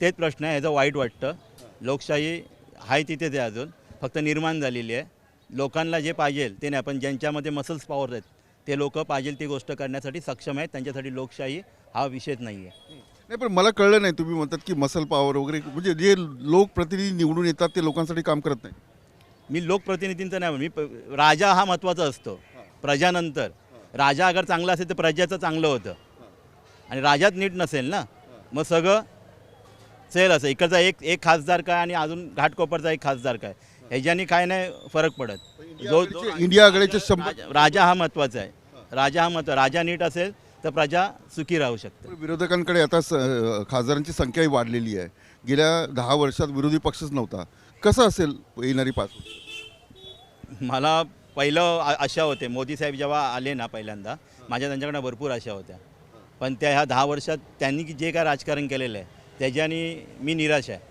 तेच प्रश्न आहे ह्याचं वाईट वाटतं. लोकशाही आहे तिथेच आहे अजून. फक्त निर्माण झालेली आहे. लोकांना जे पाहिजे ते नाही पण ज्यांच्यामध्ये मसल्स पॉवर आहेत ते लोक पाहिजे ती गोष्ट करण्यासाठी सक्षम आहेत. त्यांच्यासाठी लोकशाही हा विषयच नाही आहे नाही पण मला कळलं नाही तुम्ही म्हणतात की मसल पॉवर वगैरे म्हणजे जे लोकप्रतिनिधी निवडून येतात ते लोकांसाठी काम करत नाही. मी लोकप्रतिनिधींचं नाही मी प- राजा हा महत्त्वाचा असतो. प्रजानंतर. राजा अगर चांगला असेल तर प्रजाचं चांगलं होतं. आणि राजाच नीट नसेल ना? मग सगळं सेल असं. इकडचा एक एक खासदार काय आणि अजून घाटकोपरचा एक खासदार काय? ह्याच्यानी काय नाही फरक पडत. जो इंडिया राजा- हा महत्त्वाचा आहे. राजा हा महत्त्व राजा नीट असेल तर प्रजा सुखी राहू शकते. विरोधकांकडे आता खासदारांची संख्याही वाढलेली आहे. गेल्या दहा वर्षात विरोधी पक्षच नव्हता. कसं असेल येणारी पाच मला पहिलं आशा होते. मोदी साहेब जेव्हा आले ना पहिल्यांदा माझ्या त्यांच्याकडे भरपूर आशा होत्या. पण त्या ह्या दहा वर्षात त्यांनी जे काय राजकारण केलेलं आहे त्याच्याने मी निराश आहे.